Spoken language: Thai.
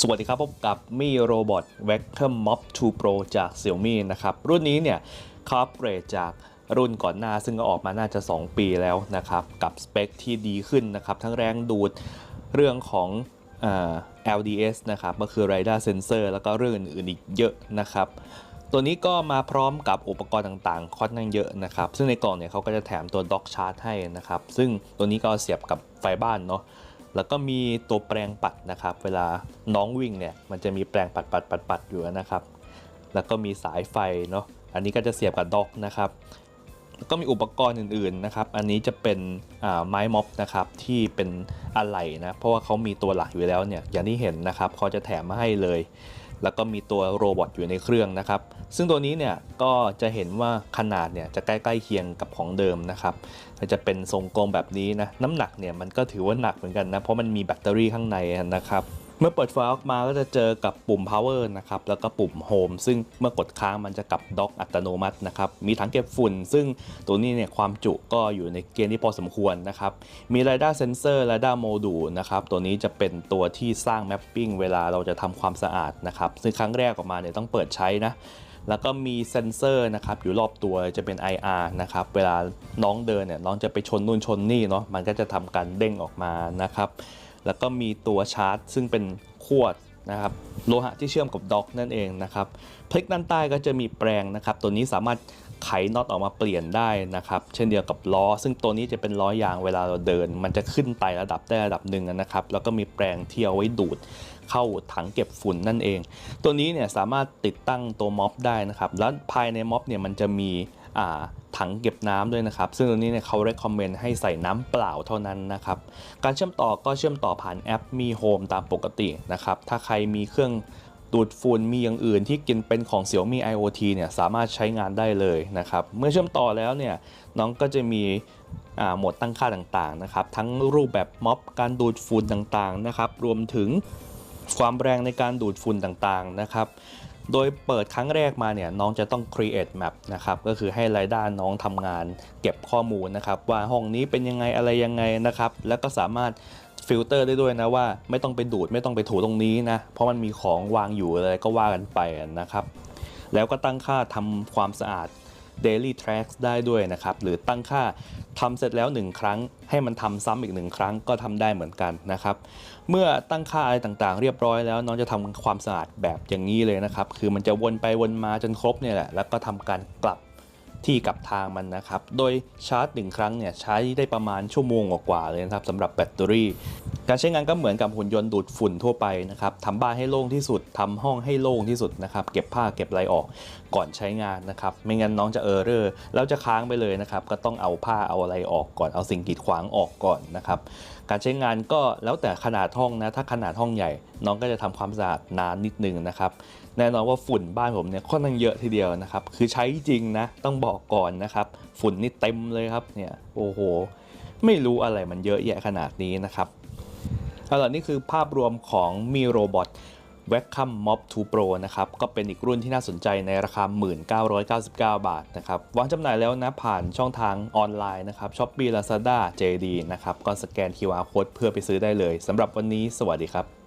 สวัสดีครับพบกับมีโรบอท Vacuum Mop 2 Pro จาก Xiaomi นะครับ รุ่นนี้เนี่ยเขาอัปเกรดจากรุ่นก่อนหน้าซึ่งก็ออกมาน่าจะ 2 ปีแล้วนะครับ กับสเปคที่ดีขึ้นนะครับ ทั้งแรงดูดเรื่องของอ LDS นะครับก็คือ Radar Sensor แล้วก็เรื่องอื่นๆอีกเยอะนะครับ ตัวนี้ก็มาพร้อมกับอุปกรณ์ต่างๆ ค่อนข้างเยอะนะครับ ซึ่งในกล่องเนี่ยเขาก็จะแถมตัวด็อกชาร์จให้นะครับ ซึ่งตัวนี้ก็เสียบกับไฟบ้านเนาะ แล้วก็มีตัวแปรงปัดนะครับ เวลาน้องวิ่งเนี่ยมันจะมีแปรงปัดปัดปัดปัดอยู่นะครับ แล้วก็มีสายไฟเนาะอันนี้ก็จะเสียบกับด็อกนะครับแล้วก็มีอุปกรณ์อื่นๆนะครับ อันนี้จะเป็นไม้ม็อบนะครับที่เป็นอะไหล่นะเพราะว่าเขามีตัวหลักอยู่แล้วเนี่ยอย่างที่เห็นนะครับเขาจะแถมมาให้เลย แล้วก็มีตัวโรบอทอยู่ในเครื่องนะครับ ซึ่งตัวนี้เนี่ยก็จะเห็นว่าขนาดเนี่ยจะใกล้ๆเคียงกับของเดิมนะครับจะเป็นทรงกลมแบบนี้นะน้ำหนักเนี่ยมันก็ถือว่าหนักเหมือนกันนะเพราะมันมีแบตเตอรี่ข้างในนะครับ เมื่อเปิดไฟล์ออกมาก็จะเจอกับปุ่ม power นะครับ แล้วก็ปุ่ม home ซึ่งเมื่อกดค้างมันจะกลับด็อกอัตโนมัตินะครับ มีถังเก็บฝุ่น ซึ่งตัวนี้เนี่ยความจุก็อยู่ในเกณฑ์ที่พอสมควรนะครับ มี radar sensor radar module นะครับ ตัวนี้จะเป็นตัวที่สร้าง mapping เวลาเราจะทำความสะอาดนะครับ ซึ่งครั้งแรกออกมาเนี่ยต้องเปิดใช้นะแล้วก็มีเซนเซอร์นะครับอยู่รอบตัวจะเป็น IR นะครับเวลาน้องเดินเนี่ยน้องจะไปชนนู่นชนนี่เนาะมันก็จะทำการเด้งออกมานะครับ แล้วก็มีตัวชาร์จ ซึ่งเป็นขวดนะครับโลหะที่เชื่อมกับด็อกนั่นเองนะครับพลิกด้านใต้ก็จะมีแปรงนะครับ ตัวนี้สามารถไขน็อตออกมาเปลี่ยนได้นะครับ เช่นเดียวกับล้อ ซึ่งตัวนี้จะเป็นล้อยางเวลาเราเดิน มันจะขึ้นไต่ระดับได้ระดับหนึ่งนะครับ แล้วก็มีแปรงที่เอาไว้ดูดเข้าถังเก็บฝุ่นนั่นเอง ตัวนี้เนี่ยสามารถติดตั้งตัวม็อบได้นะครับ แล้วภายในม็อบเนี่ยมันจะมี ถังเก็บน้ำด้วยนะครับ ซึ่งตัวนี้เนี่ยเขา recommend ให้ใส่น้ำเปล่าเท่านั้นนะครับ การเชื่อมต่อก็เชื่อมต่อผ่านแอปมีโฮมตามปกตินะครับ ถ้าใครมีเครื่องดูดฝุ่นมีอย่างอื่นที่กินเป็นของ Xiaomi IoT เนี่ยสามารถใช้งานได้เลยนะครับ เมื่อเชื่อมต่อแล้วเนี่ยน้องก็จะมีโหมดตั้งค่าต่างๆนะครับ ทั้งรูปแบบม็อบการดูดฝุ่นต่างๆนะครับ รวมถึงความแรงในการดูดฝุ่นต่างๆนะครับ โดยเปิดครั้งแรกมาเนี่ยน้องจะต้อง create map นะครับก็คือให้รายด้านน้องทำงานเก็บข้อมูลนะครับว่าห้องนี้เป็นยังไงอะไรยังไงนะครับแล้วก็สามารถฟิลเตอร์ได้ด้วยนะว่าไม่ต้องไปดูดไม่ต้องไปถูตรงนี้นะเพราะมันมีของวางอยู่อะไรก็ว่ากันไปนะครับแล้วก็ตั้งค่าทำความสะอาด Daily Tracks ได้ด้วยนะครับ หรือตั้งค่าทำเสร็จแล้ว 1 ครั้ง ให้มันทำซ้ำอีก 1 ครั้งก็ทำได้เหมือนกันนะครับ เมื่อตั้งค่าอะไรต่างๆ เรียบร้อยแล้วน้องจะทำความสะอาดแบบอย่างนี้เลยนะครับ คือมันจะวนไปวนมาจนครบเนี่ยแหละ แล้วก็ทำการกลับที่กลับทางมันนะครับ โดยชาร์จ 1 ครั้งเนี่ยใช้ได้ประมาณชั่วโมงกว่าๆเลยนะครับสำหรับแบตเตอรี่การใช้งานก็เหมือนกับหุ่นยนต์ดูดฝุ่นทั่วไปนะครับทำบ้านให้โล่งที่สุดทำห้องให้โล่งที่สุดนะครับเก็บผ้าเก็บอะไรออกก่อนใช้งานนะครับ ไม่งั้นน้องจะเออร์เรอร์แล้วจะค้างไปเลยนะครับ ก็ต้องเอาผ้าเอาอะไรออกก่อนเอาสิ่งกีดขวางออกก่อนนะครับ การใช้งานก็แล้วแต่ขนาดห้องนะ ถ้าขนาดห้องใหญ่ น้องก็จะทำความสะอาดนานนิดนึงนะครับแน่นอนว่าฝุ่นบ้านผมเนี่ยค่อนข้างเยอะทีเดียวนะครับ คือใช้จริงนะต้องบอกก่อนนะครับฝุ่นนี่เต็มเลยครับเนี่ยโอ้โห ไม่รู้อะไรมันเยอะแยะขนาดนี้นะครับ เอาล่ะนี่คือภาพรวมของมีโรบอท Vacuum Mop 2 Pro นะครับ ก็เป็นอีกรุ่นที่น่าสนใจในราคา 1999 บาทนะครับ วางจำหน่ายแล้วนะ ผ่านช่องทางออนไลน์นะครับ Shopee Lazada JD นะครับ ก็สแกน QR Code เพื่อไปซื้อได้เลยสำหรับวันนี้ สวัสดีครับ